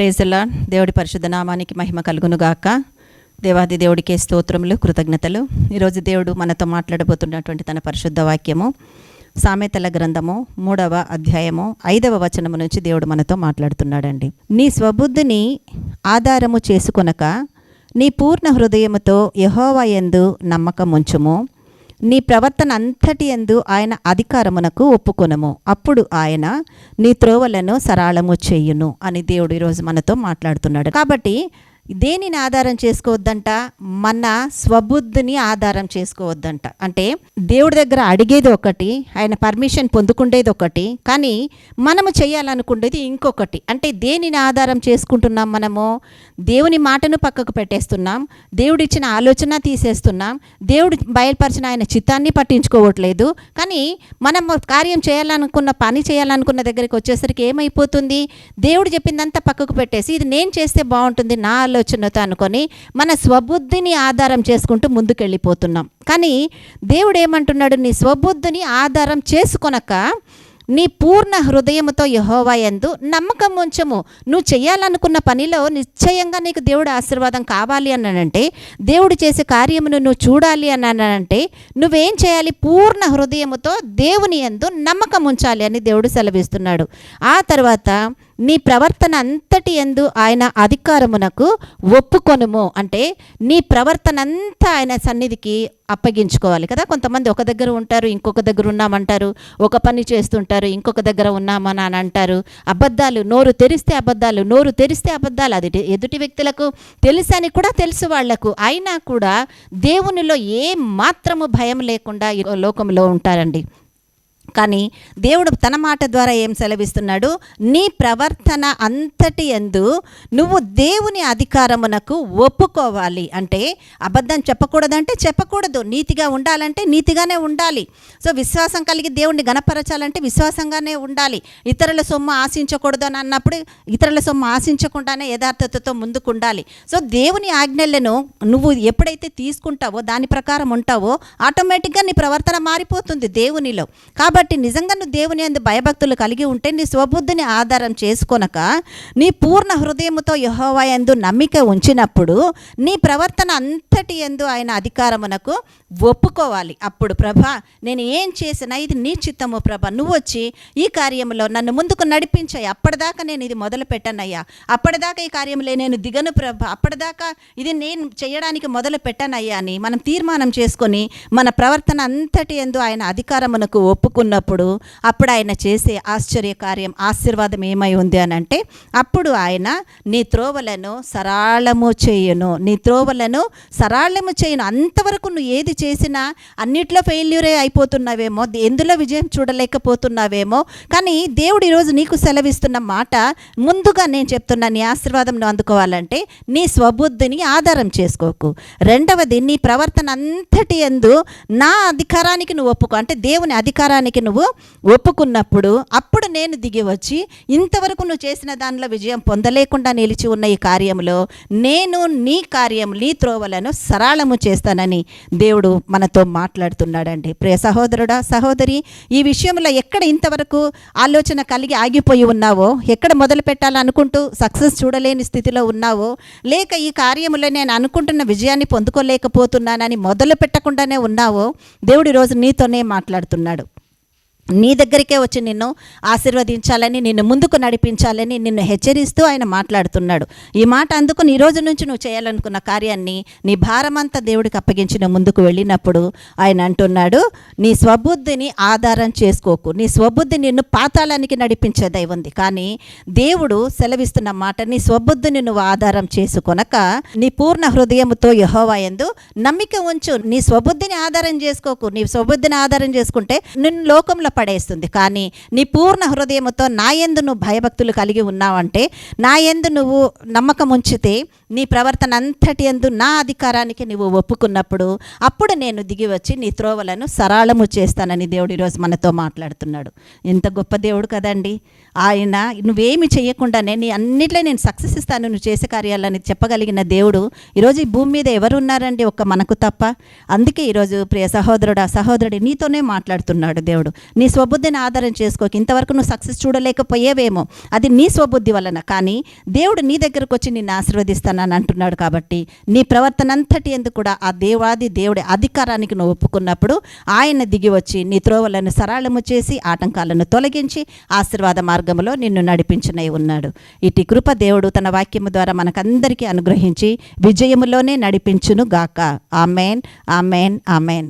ప్రేజలా దేవుడి పరిశుద్ధ నామానికి మహిమ కలుగునుగాక. దేవాది దేవుడికే స్తోత్రములు కృతజ్ఞతలు. ఈరోజు దేవుడు మనతో మాట్లాడబోతున్నటువంటి తన పరిశుద్ధ వాక్యము సామెతల గ్రంథము మూడవ అధ్యాయము ఐదవ వచనము నుంచి దేవుడు మనతో మాట్లాడుతున్నాడండి. నీ స్వబుద్ధిని ఆధారము చేసుకొనక నీ పూర్ణ హృదయముతో యహోవా యందు నమ్మకం ఉంచుము నీ ప్రవర్తన అంతటి ఎందు ఆయన అధికారమునకు ఒప్పుకొనము. అప్పుడు ఆయన నీ త్రోవలను సరళము చేయును అని దేవుడు ఈరోజు మనతో మాట్లాడుతున్నాడు. కాబట్టి దేనిని ఆధారం చేసుకోవద్దంట? మన స్వబుద్ధిని ఆధారం చేసుకోవద్దంట. అంటే దేవుడి దగ్గర అడిగేది ఒకటి ఆయన పర్మిషన్ పొందుకుండేది ఒకటి కానీ మనము చేయాలనుకునేది ఇంకొకటి. అంటే దేనిని ఆధారం చేసుకుంటున్నాం మనము? దేవుని మాటను పక్కకు పెట్టేస్తున్నాం దేవుడిచ్చిన ఆలోచన తీసేస్తున్నాం దేవుడు బయలుపరిచిన ఆయన చిత్తాన్ని పట్టించుకోవట్లేదు. కానీ మనం కార్యం చేయాలనుకున్న పని చేయాలనుకున్న దగ్గరికి వచ్చేసరికి ఏమైపోతుంది? దేవుడు చెప్పిందంతా పక్కకు పెట్టేసి ఇది నేను చేస్తే బాగుంటుంది నా ఆలోచనతో అనుకొని మన స్వబుద్ధిని ఆధారం చేసుకుంటూ ముందుకెళ్ళిపోతున్నాం. కానీ దేవుడు ఏమంటున్నాడు నీ స్వబుద్ధిని ఆధారం చేసుకొనక నీ పూర్ణ హృదయముతో యహోవా యందు నమ్మకం ఉంచము. నువ్వు చేయాలనుకున్న పనిలో నిశ్చయంగా నీకు దేవుడు ఆశీర్వాదం కావాలి అన్నానంటే దేవుడు చేసే కార్యమును నువ్వు చూడాలి అన్నానంటే నువ్వేం చేయాలి? పూర్ణ హృదయముతో దేవుని యందు నమ్మకం ఉంచాలి అని దేవుడు సెలవిస్తున్నాడు. ఆ తర్వాత నీ ప్రవర్తన అంతటి ఎందు ఆయన అధికారమునకు ఒప్పుకొనుము. అంటే నీ ప్రవర్తన అంతా ఆయన సన్నిధికి అప్పగించుకోవాలి కదా. కొంతమంది ఒక దగ్గర ఉంటారు ఇంకొక దగ్గర ఉన్నామంటారు ఒక పని చేస్తుంటారు ఇంకొక దగ్గర ఉన్నామని అని అంటారు. అబద్ధాలు నోరు తెరిస్తే అబద్ధాలు నోరు తెరిస్తే అబద్ధాలు. అది ఎదుటి వ్యక్తులకు తెలుసని కూడా తెలుసు వాళ్ళకు అయినా కూడా దేవునిలో ఏ మాత్రము భయం లేకుండా లోకంలో ఉంటారండి. కానీ దేవుడు తన మాట ద్వారా ఏం సెలవిస్తున్నాడు? నీ ప్రవర్తన అంతటి ఎందు నువ్వు దేవుని అధికారమునకు ఒప్పుకోవాలి. అంటే అబద్ధం చెప్పకూడదంటే చెప్పకూడదు. నీతిగా ఉండాలంటే నీతిగానే ఉండాలి. సో విశ్వాసం కలిగి దేవుణ్ణి గణపరచాలంటే విశ్వాసంగానే ఉండాలి. ఇతరుల సొమ్ము ఆశించకూడదు అని అన్నప్పుడు ఇతరుల సొమ్ము ఆశించకుండానే యథార్థతతో ముందుకు ఉండాలి సో దేవుని ఆజ్ఞలను నువ్వు ఎప్పుడైతే తీసుకుంటావో దాని ప్రకారం ఉంటావో ఆటోమేటిక్గా నీ ప్రవర్తన మారిపోతుంది దేవునిలో. కాబట్టి నిజంగా నువ్వు దేవుని అందు భయభక్తులు కలిగి ఉంటే నీ స్వబుద్ధిని ఆధారం చేసుకొనక నీ పూర్ణ హృదయముతో యహోవా ఎందు నమ్మిక ఉంచినప్పుడు నీ ప్రవర్తన అంతటి ఎందు ఆయన అధికారమునకు ఒప్పుకోవాలి. అప్పుడు ప్రభా నేను ఏం చేసినా ఇది నీ చిత్తము ప్రభ. నువ్వు వచ్చి ఈ కార్యంలో నన్ను ముందుకు నడిపించాయి. అప్పటిదాకా నేను ఇది మొదలు పెట్టానయ్యా అప్పటిదాకా ఈ కార్యంలో నేను దిగను ప్రభ. అప్పటిదాకా ఇది నేను చేయడానికి మొదలు పెట్టానయ్యా అని మనం తీర్మానం చేసుకొని మన ప్రవర్తన అంతటి ఎందు ఆయన అధికారమునకు ఉన్నప్పుడు అప్పుడు ఆయన చేసే ఆశ్చర్య కార్యం ఆశీర్వాదం ఏమై ఉంది అని అంటే అప్పుడు ఆయన నీ త్రోవలను సరళము చేయను. నీ త్రోవలను సరళము చేయను. అంతవరకు నువ్వు ఏది చేసినా అన్నిట్లో ఫెయిల్యూరే అయిపోతున్నావేమో ఎందులో విజయం చూడలేకపోతున్నావేమో కానీ దేవుడు ఈరోజు నీకు సెలవిస్తున్న మాట ముందుగా నేను చెప్తున్నా నీ ఆశీర్వాదం నువ్వు అందుకోవాలంటే నీ స్వబుద్ధిని ఆధారం చేసుకోకు. రెండవది నీ ప్రవర్తన అంతటి ఎందు నా అధికారానికి నువ్వు ఒప్పుకో. అంటే దేవుని అధికారానికి నువ్వు ఒప్పుకున్నప్పుడు అప్పుడు నేను దిగి వచ్చి ఇంతవరకు నువ్వు చేసిన దానిలో విజయం పొందలేకుండా నిలిచి ఉన్న ఈ కార్యంలో నేను నీ కార్యం నీ త్రోవలను సరళము చేస్తానని దేవుడు మనతో మాట్లాడుతున్నాడండి. ప్రియ సహోదరుడా సహోదరి ఈ విషయంలో ఎక్కడ ఇంతవరకు ఆలోచన కలిగి ఆగిపోయి ఉన్నావో ఎక్కడ మొదలు పెట్టాలనుకుంటూ సక్సెస్ చూడలేని స్థితిలో ఉన్నావో లేక ఈ కార్యములో నేను అనుకుంటున్న విజయాన్ని పొందుకోలేకపోతున్నానని మొదలు పెట్టకుండానే ఉన్నావో దేవుడు రోజు నీతోనే మాట్లాడుతున్నాడు. నీ దగ్గరికే వచ్చి నిన్ను ఆశీర్వదించాలని నిన్ను ముందుకు నడిపించాలని నిన్ను హెచ్చరిస్తూ ఆయన మాట్లాడుతున్నాడు. ఈ మాట అందుకుని ఈ రోజు నుంచి నువ్వు చేయాలనుకున్న కార్యాన్ని నీ భారమంతా దేవుడికి అప్పగించిన ముందుకు వెళ్ళినప్పుడు ఆయన అంటున్నాడు నీ స్వబుద్ధిని ఆధారం చేసుకోకు. నీ స్వబుద్ధి నిన్ను పాతాళానికి నడిపించేదై ఉంది. కానీ దేవుడు సెలవిస్తున్న మాట నీ స్వబుద్ధిని నువ్వు ఆధారం చేసుకొనక నీ పూర్ణ హృదయముతో యహోవాయందు నమ్మిక ఉంచు. నీ స్వబుద్ధిని ఆధారం చేసుకోకు. నీ స్వబుద్ధిని ఆధారం చేసుకుంటే నిన్ను లోకంలో పడేస్తుంది. కానీ నీ పూర్ణ హృదయముతో నా యందు నువ్వు భయభక్తులు కలిగి ఉన్నావంటే నా యందు నువ్వు నమ్మకం ఉంచితే నీ ప్రవర్తన అంతటి ఎందు నా అధికారానికి నువ్వు ఒప్పుకున్నప్పుడు అప్పుడు నేను దిగి వచ్చి నీ త్రోవలను సరళము చేస్తానని దేవుడు ఈరోజు మనతో మాట్లాడుతున్నాడు. ఎంత గొప్ప దేవుడు కదండి. ఆయన నువ్వేమి చేయకుండానే నీ అన్నిట్లో నేను సక్సెస్ ఇస్తాను నువ్వు చేసే కార్యాలని చెప్పగలిగిన దేవుడు ఈరోజు ఈ భూమి మీద ఎవరు ఉన్నారండి ఒక్క మనకు తప్ప. అందుకే ఈరోజు ప్రియ సహోదరుడు ఆ సహోదరుడి నీతోనే మాట్లాడుతున్నాడు దేవుడు. నీ స్వబుద్ధిని ఆధారం చేసుకోక. ఇంతవరకు నువ్వు సక్సెస్ చూడలేకపోయేవేమో. అది నీ స్వబుద్ధి వలన. కానీ దేవుడు నీ దగ్గరకు వచ్చి నిన్ను ఆశీర్వదిస్తానని అంటున్నాడు కాబట్టి నీ ప్రవర్తన అంతటి ఎందుకు కూడా ఆ దేవాది దేవుడి అధికారానికి నువ్వు ఒప్పుకున్నప్పుడు ఆయన దిగి వచ్చి నీ త్రోవలను సరళము చేసి ఆటంకాలను తొలగించి ఆశీర్వాద మార్గములో నిన్ను నడిపించనై ఉన్నాడు. ఇటు కృప దేవుడు తన వాక్యము ద్వారా మనకందరికీ అనుగ్రహించి విజయములోనే నడిపించును గాక ఆమెన్ ఆమెన్ ఆమెన్.